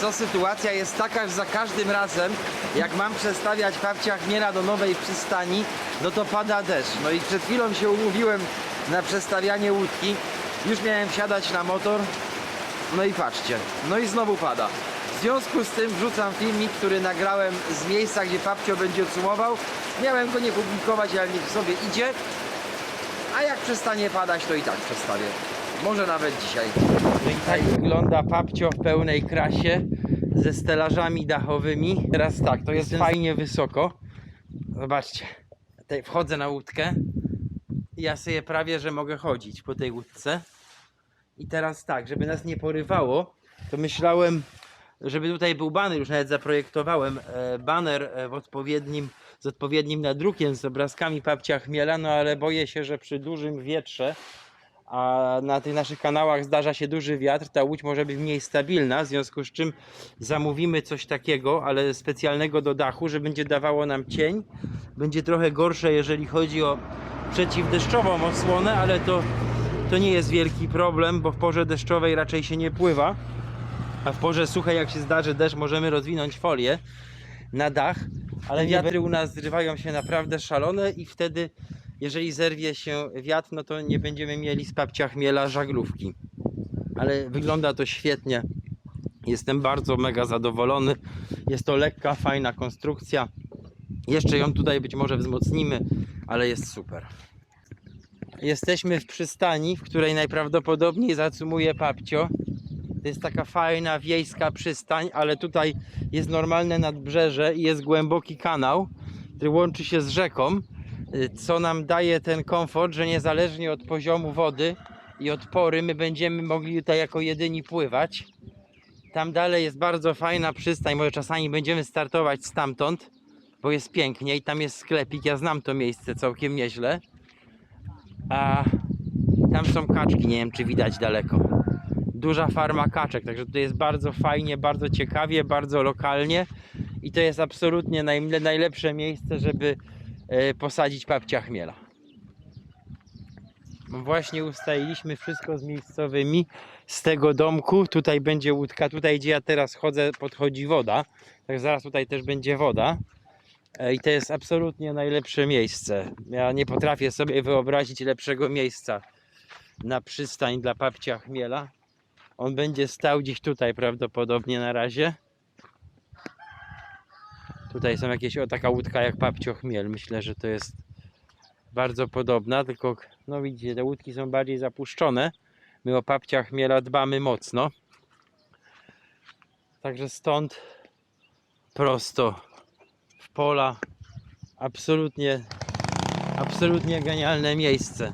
co, sytuacja jest taka, że za każdym razem, jak mam przestawiać babcia chmiela do nowej przystani, no to pada deszcz. No i przed chwilą się umówiłem na przestawianie łódki. Już miałem wsiadać na motor, no i patrzcie, no i znowu pada. W związku z tym wrzucam filmik, który nagrałem z miejsca, gdzie papcio będzie odsumował. Miałem go nie publikować, ale niech sobie idzie. A jak przestanie padać, to i tak przestawię. Może nawet dzisiaj. No i tak wygląda papcio w pełnej krasie ze stelażami dachowymi. Teraz tak, to jest fajnie wysoko. Zobaczcie, tutaj wchodzę na łódkę. Ja sobie prawie, że mogę chodzić po tej łódce. I teraz tak, żeby nas nie porywało, to myślałem, żeby tutaj był baner, już nawet zaprojektowałem e, baner e, w odpowiednim, z odpowiednim nadrukiem, z obrazkami papcia chmiela, no ale boję się, że przy dużym wietrze, a na tych naszych kanałach zdarza się duży wiatr, ta łódź może być mniej stabilna, w związku z czym zamówimy coś takiego, ale specjalnego do dachu, że będzie dawało nam cień. Będzie trochę gorsze, jeżeli chodzi o przeciwdeszczową osłonę, ale to to nie jest wielki problem, bo w porze deszczowej raczej się nie pływa, a w porze suchej jak się zdarzy deszcz możemy rozwinąć folię na dach, ale wiatry u nas zrywają się naprawdę szalone i wtedy jeżeli zerwie się wiatr, no to nie będziemy mieli z papcia chmiela żaglówki. Ale wygląda to świetnie. Jestem bardzo mega zadowolony. Jest to lekka, fajna konstrukcja. Jeszcze ją tutaj być może wzmocnimy, ale jest super. Jesteśmy w przystani, w której najprawdopodobniej zacumuje papcio. To jest taka fajna wiejska przystań, ale tutaj jest normalne nadbrzeże i jest głęboki kanał, który łączy się z rzeką, co nam daje ten komfort, że niezależnie od poziomu wody i od pory my będziemy mogli tutaj jako jedyni pływać. Tam dalej jest bardzo fajna przystań, może czasami będziemy startować stamtąd, bo jest pięknie i tam jest sklepik, ja znam to miejsce całkiem nieźle. A tam są kaczki, nie wiem czy widać daleko. Duża farma kaczek, także tutaj jest bardzo fajnie, bardzo ciekawie, bardzo lokalnie i to jest absolutnie naj, najlepsze miejsce, żeby posadzić papcia chmiela. Właśnie ustaliliśmy wszystko z miejscowymi z tego domku. Tutaj będzie łódka, tutaj gdzie ja teraz chodzę, podchodzi woda. Tak zaraz tutaj też będzie woda. E, I to jest absolutnie najlepsze miejsce. Ja nie potrafię sobie wyobrazić lepszego miejsca na przystań dla papcia chmiela. On będzie stał gdzieś tutaj prawdopodobnie na razie. Tutaj są jakieś, o taka łódka jak papcio chmiel. Myślę, że to jest bardzo podobna, tylko no widzicie, te łódki są bardziej zapuszczone. My o papcia dbamy mocno. Także stąd prosto w pola. Absolutnie, absolutnie genialne miejsce.